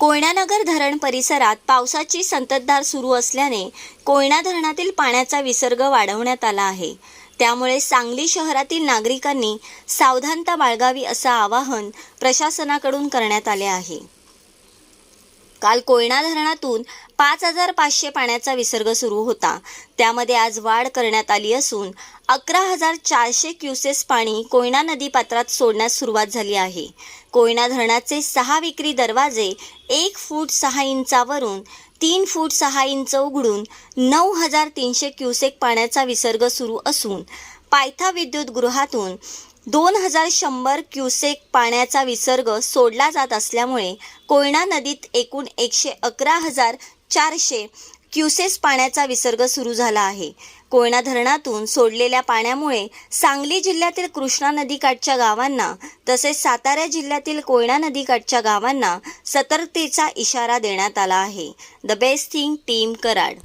कोयनानगर धरण परिसरात पावसाची संततधार सुरू असल्याने कोयना धरणातील पाण्याचा विसर्ग वाढवण्यात आला आहे. त्यामुळे सांगली शहरातील नागरिकांनी सावधानता बाळगावी असं आवाहन प्रशासनाकडून करण्यात आले आहे. काल कोयना धरणातून पाच हजार पाचशे पाण्याचा विसर्ग सुरू होता. त्यामध्ये आज वाढ करण्यात आली असून अकरा हजार चारशे क्युसेस पाणी कोयना नदी पात्रात सोडण्यास सुरुवात झाली आहे. कोयना धरणाचे सहा विक्री दरवाजे एक फूट सहा इंचावरून तीन फूट सहा इंच उघडून नऊ हजार तीनशे क्युसेक पाण्याचा विसर्ग सुरू असून पायथा विद्युत गृहातून दोन हजार शंभर क्युसेक पाण्याचा विसर्ग सोडला जात असल्यामुळे कोयना नदीत एकूण एकशे अकरा हजार चारशे क्युसेस पाण्याचा विसर्ग सुरू झाला आहे. कोयना धरणातून सोडलेल्या पाण्यामुळे सांगली जिल्ह्यातील कृष्णा नदीकाठच्या गावांना तसेच सातारा जिल्ह्यातील कोयना नदीकाठच्या गावांना सतर्कतेचा इशारा देण्यात आला आहे. The best thing team Karad